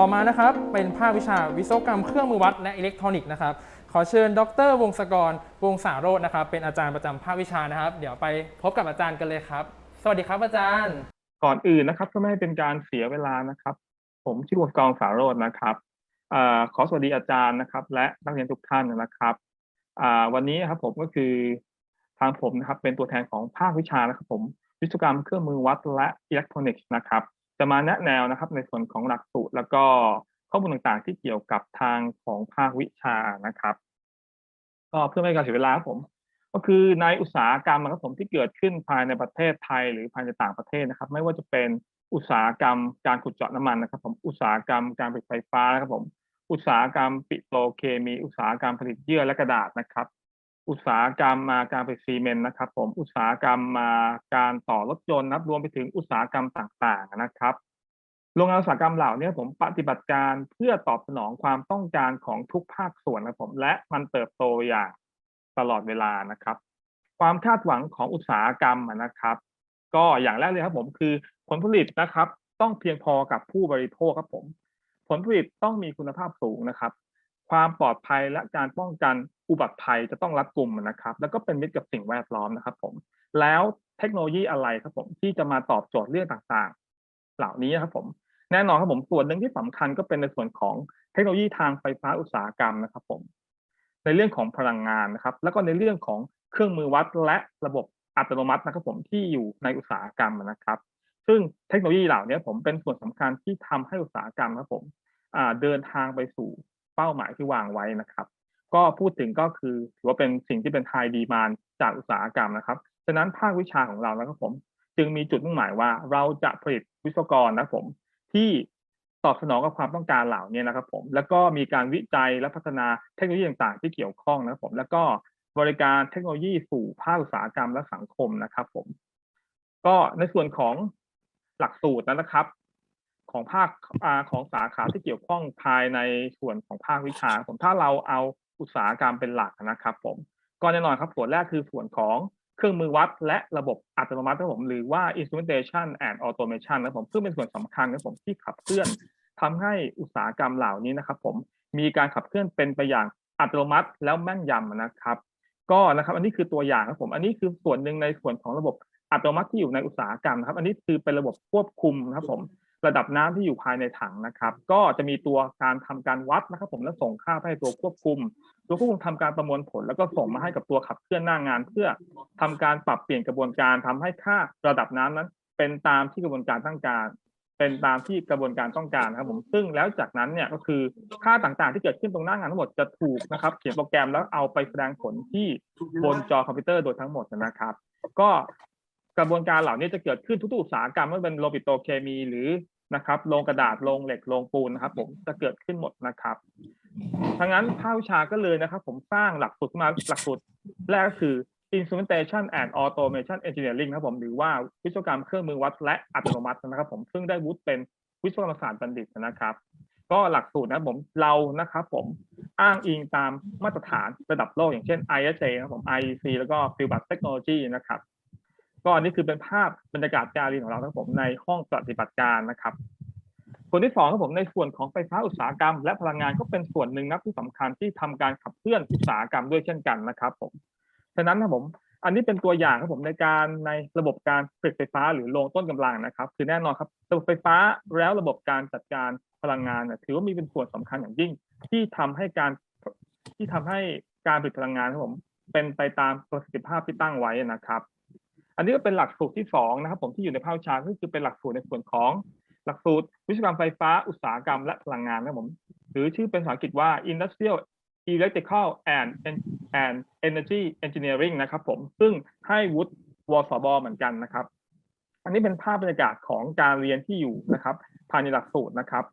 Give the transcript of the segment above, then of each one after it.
ต่อมานะครับเป็นภาควิชาวิศวกรรมเครื่องมือวัดและอิเล็กทรอนิกส์นะครับขอเชิญ ดร วงศกร วงศาโรจน์นะครับ เป็นอาจารย์ประจำภาควิชานะครับ เดี๋ยวไปพบกับอาจารย์กันเลยครับ สวัสดีครับอาจารย์ ก่อนอื่นนะครับก็ไม่ให้เป็นการเสียเวลานะครับ ผมชื่อวงกองสารโรจน์นะครับอขอสวัสดีอาจารย์นะครับ และนักเรียนทุกท่านนะครับวันนี้ครับผมก็คือทางผมนะครับเป็นตัวแทนของภาควิชานะครับผมวิศวกรรมเครื่องมือวัดและอิเล็กทรอนิกส์นะครับ จะมาแนะแนวนะครับ ในส่วนของหลักสูตรแล้วก็ข้อมูลต่างๆ ที่เกี่ยวกับทางของภาควิชานะครับ ก็เพื่อไม่ให้การเสียเวลาครับผม ก็คือในอุตสาหกรรมนะครับผมที่เกิดขึ้นภายในประเทศไทย หรือภายในต่างประเทศนะครับ ไม่ว่าจะเป็นอุตสาหกรรมการขุดเจาะน้ำมันนะครับ ผมอุตสาหกรรมการผลิตไฟฟ้านะครับผมอุตสาหกรรมปิโตรเคมี อุตสาหกรรมผลิตเยื่อและกระดาษนะครับ อุตสาหกรรมมาการผลิตซีเมนต์นะครับ ผมอุตสาหกรรมมาการต่อรถยนต์นะครับรวมไปถึงอุตสาหกรรมต่างๆนะครับโรงงานอุตสาหกรรมเหล่านี้ผมปฏิบัติการเพื่อตอบสนองความต้องการของทุกภาคส่วนนะครับผมและมันเติบโตอย่างตลอดเวลานะครับ ความคาดหวังของอุตสาหกรรมนะครับ ก็อย่างแรกเลยครับผมคือผลผลิตนะครับ ต้องเพียงพอกับผู้บริโภคครับผม ผลผลิตต้องมีคุณภาพสูงนะครับ ความปลอดภัยและการป้องกันอุบัติภัยจะต้องรัดกุมนะครับ แล้วก็เป็นมิตรกับสิ่งแวดล้อมนะครับ ผม แล้วเทคโนโลยีอะไรครับผมที่จะมาตอบโจทย์เรื่องต่างๆ เหล่านี้ครับผมแน่นอนครับผมส่วนหนึ่งที่สำคัญก็เป็นในส่วนของเทคโนโลยีทางไฟฟ้าอุตสาหกรรมนะครับ ผม ในเรื่องของพลังงานนะครับ แล้วก็ในเรื่องของเครื่องมือวัดและระบบอัตโนมัตินะครับ ผมที่อยู่ในอุตสาหกรรมนะครับ ซึ่งเทคโนโลยีเหล่านี้ผมเป็นส่วนสำคัญที่ทำให้อุตสาหกรรมครับผมเดินทางไปสู่ เป้าหมายที่วางไว้นะครับ ก็พูดถึงก็คือถือว่าเป็นสิ่งที่เป็นไฮดีมานจากอุตสาหกรรมนะครับฉะนั้นภาควิชาของเรานะครับผม จึงมีจุดมุ่งหมายว่าเราจะผลิตวิศวกรนะครับผม ที่ตอบสนองกับความต้องการเหล่านี้นะครับ ผม แล้วก็มีการวิจัยและพัฒนาเทคโนโลยีต่าง ๆ ที่เกี่ยวข้องนะครับผม แล้วก็บริการเทคโนโลยีสู่ภาคอุตสาหกรรมและสังคมนะครับ ผม ก็ในส่วนของหลักสูตรนะครับ ของภาคอของสาขาที่เกี่ยวข้องภายในส่วนของภาควิชาผมถ้าเราเอาอุตสาหกรรมเป็นหลักนะครับ ผมก็แน่นอนครับส่วนแรกคือส่วนของเครื่องมือวัดและระบบอัตโนมัติครับผมหรือว่า instrumentation and automation นะครับผมซึ่งเป็นส่วนสำคัญครับผมที่ขับเคลื่อนทำให้อุตสาหกรรมเหล่านี้นะครับ ผมมีการขับเคลื่อนเป็นไปอย่างอัตโนมัติแล้วแม่นยำนะครับ ก็นะครับ อันนี้คือตัวอย่างครับผม อันนี้คือส่วนหนึ่งในส่วนของระบบอัตโนมัติที่อยู่ในอุตสาหกรรมนะครับ อันนี้คือเป็นระบบควบคุมนะครับผม ระดับน้ำที่อยู่ภายในถังนะครับ ก็จะมีตัวการทำการวัดนะครับ ผมแล้วส่งค่าไปให้ตัวควบคุม ตัวควบคุมทำการประมวลผล แล้วก็ส่งมาให้กับตัวขับเคลื่อนหน้างาน เพื่อทำการปรับเปลี่ยนกระบวนการทำให้ค่าระดับน้ำนั้น เป็นตามที่กระบวนการต้องการ เป็นตามที่กระบวนการต้องการนะครับ ผมซึ่งแล้วจากนั้นเนี่ยก็คือค่าต่างๆ ที่เกิดขึ้นตรงหน้างานทั้งหมดจะถูกนะครับ เขียนโปรแกรมแล้วเอาไปแสดงผลที่บนจอคอมพิวเตอร์โดยทั้งหมดนะครับ ก็ กระบวนการเหล่านี้จะเกิดขึ้นทุกๆอุตสาหกรรมไม่ว่าเป็นโลปิโตเคมีหรือนะครับโรงกระดาษโรงเหล็กโรงปูนนะครับ ผมจะเกิดขึ้นหมดนะครับทั้งนั้นภาควิชาก็เลยนะครับ ผมสร้างหลักสูตรมาหลักสูตรแรกก็คือ instrumentation and automation engineering นะครับผมหรือว่าวิศวกรรมเครื่องมือวัดและอัตโนมัตินะครับ ผมซึ่งได้วุฒิเป็นวิศวกรรมศาสตร์บัณฑิตนะครับ ก็หลักสูตรนะผมเรานะครับ ผมอ้างอิงตามมาตรฐานระดับโลกอย่างเช่น ISA นะครับผม IEC แล้วก็ Field Bus Technology นะครับ ก็อันนี้คือเป็นภาพบรรยากาศการเรียนของเราครับผมในห้องปฏิบัติการนะครับ ส่วนที่สองครับผมในส่วนของไฟฟ้าอุตสาหกรรม และพลังงานก็เป็นส่วนหนึ่งนะที่สำคัญที่ทำการขับเคลื่อนอุตสาหกรรมด้วยเช่นกันนะครับผมฉะนั้นครับผมอันนี้เป็นตัวอย่างครับผมในการในระบบการผลิตไฟฟ้าหรือโรงต้นกำลังนะครับ คือแน่นอนครับระบบไฟฟ้าแล้วระบบการจัดการพลังงานถือว่ามีเป็นส่วนสำคัญอย่างยิ่ง ที่ทำให้การที่ทำให้การผลิตพลังงานครับผมเป็นไปตามประสิทธิภาพที่ตั้งไว้นะครับ อันนี้ก็เป็นหลักสูตรที่สองนะครับผมที่อยู่ในภาควิชาก็คือเป็นหลักสูตรในส่วนของหลักสูตร วิศวกรรมไฟฟ้าอุตสาหกรรมและพลังงานนะครับผมหรือชื่อเป็นภาษาอังกฤษว่า Industrial Electrical and and Energy Engineering นะครับผมซึ่งให้วุฒิวสบเหมือนกันนะครับ อันนี้เป็นภาพบรรยากาศของการเรียนที่อยู่นะครับภายในหลักสูตรนะครับ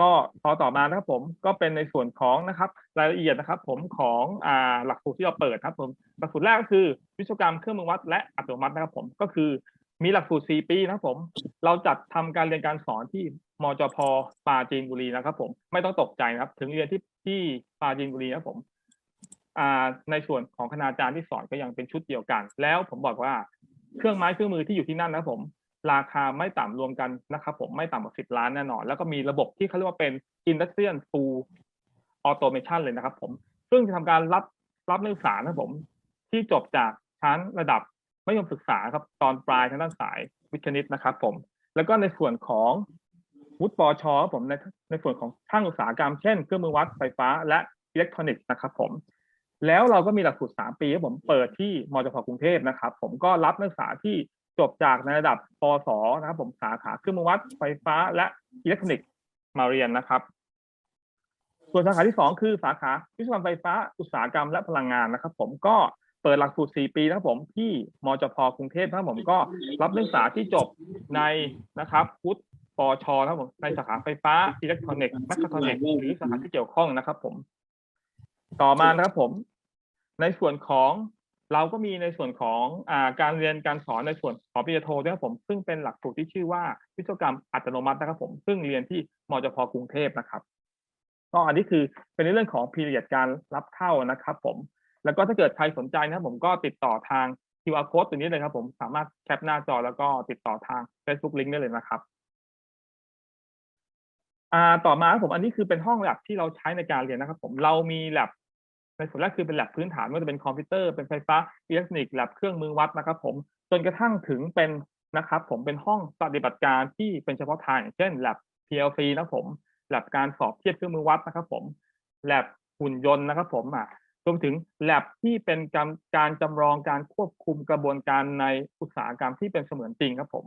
ก็พอต่อมานะครับผมก็เป็นในส่วนของนะครับรายละเอียดนะครับ ผมของอ่าหลักสูตรที่เราเปิดครับผมหลักสูตรแรกก็คือวิศวกรรมเครื่องมือวัดและอัตโนมัตินะครับ ผมก็คือมีหลักสูตร 4 ปีนะครับผม เราจัดทำการเรียนการสอนที่มจพปราจีนบุรีนะครับ ผมไม่ต้องตกใจนะครับ ถึงเรียนที่ที่ปราจีนบุรีนะครับผมอ่าในส่วนของคณาจารย์ที่สอนก็ยังเป็นชุดเดียวกัน แล้วผมบอกว่าเครื่องไม้เครื่องมือที่อยู่ที่นั่นนะครับผม ราคาไม่ต่ำรวมกันนะครับผมไม่ต่ำกว่าสิบล้านแน่นอน แล้วก็มีระบบที่เขาเรียกว่าเป็น Industrial Full Automation เลยนะครับผม ซึ่งจะทำการรับรับนักศึกษานะครับผมที่จบจากชั้นระดับมัธยมศึกษาครับตอนปลายทางด้านสายวิทย์คณิตนะครับผม แล้วก็ในส่วนของวุฒิปอชครับผมในในส่วนของช่างอุตสาหกรรมเช่นเครื่องมือวัดไฟฟ้าและอิเล็กทรอนิกส์นะครับผมแล้วเราก็มีหลักสูตร 3 ปีครับผมเปิดที่มจพกรุงเทพนะครับ ผมก็รับนักศึกษาที่ จบจากในระดับปศนะครับผมสาขาเครื่องมือวัดไฟฟ้าและอิเล็กทรอนิกส์มาเรียนนะครับ ส่วนสาขาที่ 2 คือสาขาวิศวกรรมไฟฟ้าอุตสาหกรรมและพลังงานนะครับ ผมก็เปิดหลักสูตร 4 ปีนะครับผมที่มจพกรุงเทพนะครับผมก็รับนักศึกษาที่จบในนะครับพุทธปอชนะครับผมในสาขาไฟฟ้าอิเล็กทรอนิกส์แมคคาทรอนิกส์หรือสาขาที่เกี่ยวข้องนะครับ ผม ต่อมานะครับผม ในส่วนของ เราก็มีในส่วนของอ่าการเรียนการสอนในส่วนของปริญญาโทด้วยครับผม ซึ่งเป็นหลักสูตรที่ชื่อว่าวิศวกรรมอัตโนมัตินะครับผม ซึ่งเรียนที่มจพกรุงเทพนะครับ ก็อันนี้คือเป็นในเรื่องของพีเรียดการรับเข้านะครับผม แล้วก็ถ้าเกิดใครสนใจนะครับผมก็ติดต่อทาง QR code ตัวนี้เลยครับผม สามารถแคปหน้าจอแล้วก็ติดต่อทาง Facebook Link ได้เลยนะครับอ่าต่อมาครับผมอันนี้คือเป็นห้องแลบที่เราใช้ในการเรียนนะครับ ผมเรามีแลบ ในส่วนแรกคือเป็นแลบพื้นฐานไม่ว่าจะเป็นคอมพิวเตอร์เป็นไฟฟ้าอิเล็กทรอนิกส์แลบเครื่องมือวัดนะครับผมจนกระทั่งถึงเป็นนะครับผมเป็นห้องปฏิบัติการที่เป็นเฉพาะทางเช่นแลบ PLC นะครับผมแลบการสอบเทียบเครื่องมือวัดนะครับผมแลบหุ่นยนต์นะครับผมอะรวมถึงแลบที่เป็นการการจำลองการควบคุมกระบวนการในอุตสาหกรรมที่เป็นเสมือนจริงครับผม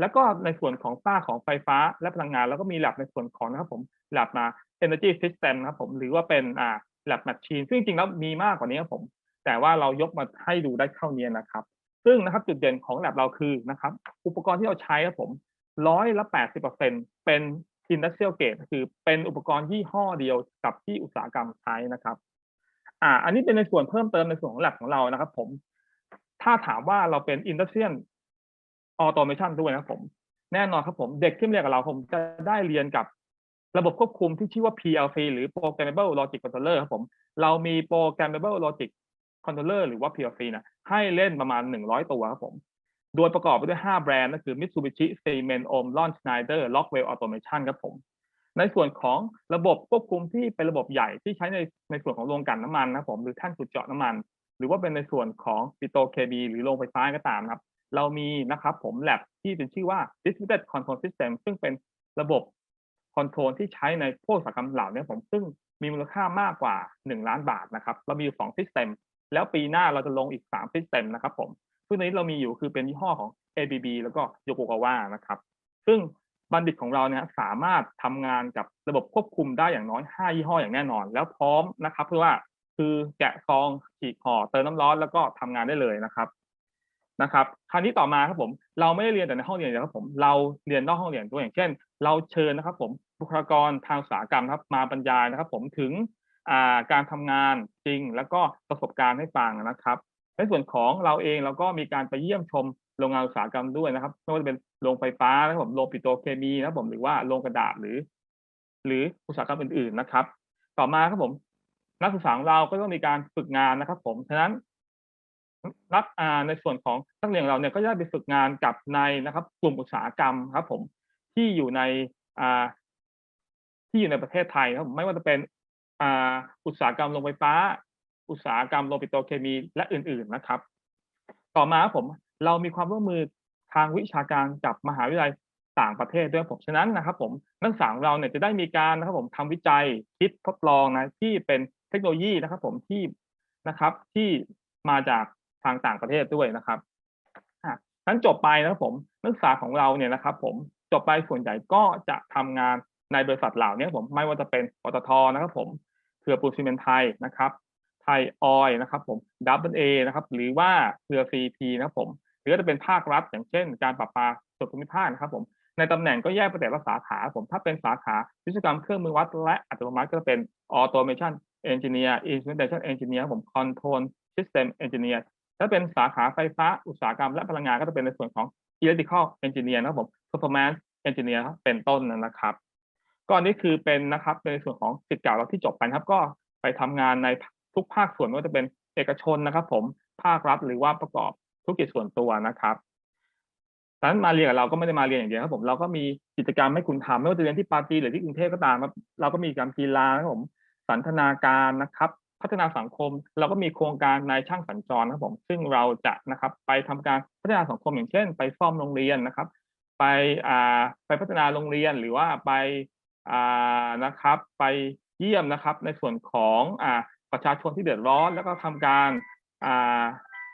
แล้วก็ในส่วนของฝ้าของไฟฟ้าและพลังงาน แล้วก็มี lab ในส่วนของนะครับผม lab มา energy system นะครับผมหรือว่าเป็นอ่า lab machine ซึ่งจริงๆแล้วมีมากกว่านี้ครับผม แต่ว่าเรายกมาให้ดูได้เท่านี้นะครับ ซึ่งนะครับจุดเด่นของ lab เราคือนะครับ อุปกรณ์ที่เราใช้ครับผมร้อยละแปดสิบเปอร์เซ็นเป็น industrial grade คือเป็นอุปกรณ์ยี่ห้อเดียวกับที่อุตสาหกรรมใช้นะครับอ่าอันนี้เป็นในส่วนเพิ่มเติมในส่วนของ lab ของเรานะครับ ผม ถ้าถามว่าเราเป็น industrial ออโตเมชันด้วยนะครับผมแน่นอนครับผมเด็กที่เรียนกับเราผมจะได้เรียนกับ ระบบควบคุมที่ชื่อว่า PLC หรือ Programmable Logic Controller ครับผม เรามี Programmable Logic Controller หรือว่า PLC นะให้เล่นประมาณ 100 ตัวครับผม โดยประกอบไปด้วย 5 แบรนด์นั่นคือ Mitsubishi Siemens Omron Schneider Rockwell Automation ครับผม ในส่วนของระบบควบคุมที่เป็นระบบใหญ่ที่ใช้ในในส่วนของโรงกลั่นน้ำมันนะครับผมหรือแท่นขุดเจาะน้ำมัน หรือว่าเป็นในส่วนของปิโตเคมีหรือโรงไฟฟ้าก็ตามครับ เรามีนะครับผม lab ที่เป็นชื่อว่า distributed control system ซึ่งเป็นระบบ คอนโทรลที่ใช้ในพวกสากรรมเหล่านี้ผมซึ่งมีมูลค่ามากกว่า 1 ล้านบาทนะครับเรามีอยู่2 system แล้วปีหน้าเราจะลงอีก3 system นะครับผมซึ่งในนี้เรามีอยู่คือเป็นยี่ห้อของ ABB แล้วก็ Yokogawa นะครับ ซึ่งบัณฑิตของเราเนี่ยสามารถทำงานกับระบบควบคุมได้อย่างน้อย 5 ยี่ห้ออย่างแน่นอน แล้วพร้อมนะครับเพื่อว่าคือแกะซองฉีกห่อเติมน้ำร้อนแล้วก็ทำงานได้เลยนะครับ นะครับคราวนี้ต่อมาครับผมเราไม่ได้เรียนแต่ในห้องเรียนอย่างครับผมเราเรียนนอกห้องเรียนด้วยอย่างเช่น เราเชิญนะครับผมบุคลากรทางอุตสาหกรรมครับมาบรรยายนะครับ ผมถึงาการทำงานจริง แล้วก็ประสบการณ์ให้ฟังนะครับ ในส่วนของเราเองเราก็มีการไปเยี่ยมชมโรงงานอุตสาหกรรมด้วยนะครับไม่ว่าจะเป็นโรงไฟฟ้านะครับผมโรงปิโตรเคมีนะครับผมหรือว่าโรงกระดาษหรือ หรืออุตสาหกรรมอื่น ๆนะครับ ต่อมาครับผมนักศึกษาของเราก็ต้องมีการฝึกงานนะครับ ผมฉะนั้น นักอ่าในส่วนของนักเรียนเราเนี่ยก็ได้ไปฝึกงานกับในนะครับ กลุ่มอุตสาหกรรมครับผมที่อยู่ในอ่าที่อยู่ในประเทศไทยครับไม่ว่าจะเป็นอ่าอุตสาหกรรมโรงไฟฟ้า อุตสาหกรรมโรงปิโตรเคมีและอื่น ๆนะครับ ต่อมาครับผมเรามีความร่วมมือทางวิชาการกับมหาวิทยาลัยต่างประเทศด้วยผมฉะนั้นนะครับผมนักศึกษาของเราเนี่ยจะได้มีการนะครับผมทำวิจัยคิดทดลองนะที่เป็นเทคโนโลยีนะครับ ผมที่นะครับที่มาจาก ทางต่างประเทศด้วยนะครับอะนั้นจบไปนะครับผมนักศึกษาของเราเนี่ยนะครับผมจบไปส่วนใหญ่ก็จะทำงานในบริษัทเหล่านี้ผมไม่ว่าจะเป็นปตทนะครับผมเครือปูนซีเมนต์ไทยนะครับไทยออยนะครับผมดับเบิลเอนะครับหรือว่าเครือซีพีนะครับผมหรือจะเป็นภาครัฐอย่างเช่น การประปาส่วนภูมิภาคนะครับผมในตำแหน่งก็แยกไปแต่ละสาขาผมถ้าเป็นสาขาวิศวกรรมเครื่องมือวัดและอัตโนมัติก็จะเป็น automation engineer instrumentation engineer ผม control system engineer ถ้าเป็นสาขาไฟฟ้าอุตสาหกรรมและพลังงานก็จะเป็นในส่วนของ electrical engineer นะครับผม performance engineer เป็นต้นนะครับก็นี่คือเป็นนะครับในส่วนของสิทธิ์เก่าเราที่จบไปครับ ก็ไปทำงานในทุกภาคส่วนไม่ว่าจะเป็นเอกชนนะครับ ผมภาครัฐหรือว่าประกอบธุรกิจส่วนตัวนะครับดังนั้นมาเรียนกับเราก็ไม่ได้มาเรียนอย่างเดียวครับผมเราก็มีกิจกรรมให้คุณทำไม่ว่าจะเรียนที่ปาจีนหรือที่กรุงเทพก็ตามครับเราก็มีการกีฬานะครับผมสันทนาการนะครับ พัฒนาสังคม เราก็มีโครงการนายช่างสัญจรนะครับผมซึ่งเราจะนะครับไปทำการพัฒนาสังคมอย่างเช่น ไปซ่อมโรงเรียนนะครับ ไปอ่าไปพัฒนาโรงเรียนหรือว่าไปอ่านะครับ ไปเยี่ยมนะครับ ในส่วนของอ่าประชาชนที่เดือดร้อน แล้วก็ทำการอ่า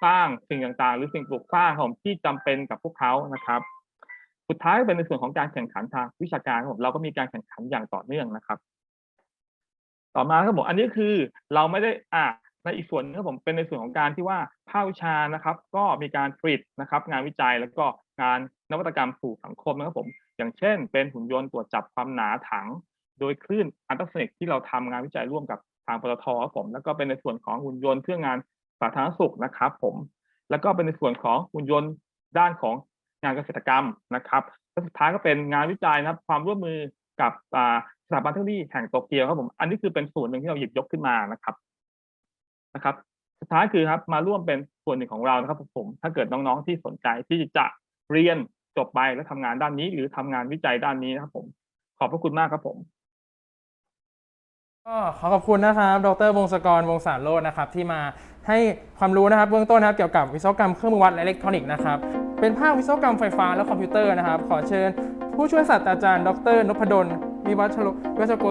สร้างสิ่งต่างๆ หรือสิ่งปลูกสร้างของที่จำเป็นกับพวกเขานะครับสุดท้ายเป็นในส่วนของการแข่งขันทางวิชาการครับผมเราก็มีการแข่งขันอย่างต่อเนื่องนะครับ ต่อมาครับผมอันนี้คือเราไม่ได้อ่าในอีกส่วนหนึงครับผมเป็นในส่วนของการที่ว่าภาควิชานะครับ ก็มีการผลิตนะครับ งานวิจัยแล้วก็งานนวัตกรรมสู่สังคมนะครับผม อย่างเช่น เป็นหุ่นยนต์ตรวจจับความหนาถัง โดยคลื่นอัลตราโซนิกที่เราทำงานวิจัยร่วมกับทางปตทครับผมแล้วก็เป็นในส่วนของหุ่นยนต์เพื่องานสาธารณสุขนะครับผม แล้วก็เป็นในส่วนของหุ่นยนต์ด้านของงานเกษตรกรรมนะครับและสุดท้ายก็เป็นงานวิจัยนะครับ ความร่วมมือกับอ่า ถาบันเทคโนโลยีแห่งโตเกียวครับผม อันนี้คือเป็นส่วนหนึ่งที่เราหยิบยกขึ้นมานะครับนะครับ สุดท้ายคือครับมาร่วมเป็นส่วนหนึ่งของเรานะครับผม ถ้าเกิดน้องๆที่สนใจที่จะเรียนจบไปแล้วทำงานด้านนี้ หรือทำงานวิจัยด้านนี้นะครับ ผม ขอบพระคุณมากครับผมก็ขอขอบคุณนะครับ ดร วงศกร วงศาโรจน์นะครับ ที่มาให้ความรู้นะครับ เบื้องต้นนะครับ เกี่ยวกับวิศวกรรมเครื่องมือวัดและอิเล็กทรอนิกส์นะครับ เป็นภาควิศวกรรมไฟฟ้าและคอมพิวเตอร์นะครับ ขอเชิญ ผู้ช่วยศาสตราจารย์ ดรนพดล วิวัชโรวิวัชโก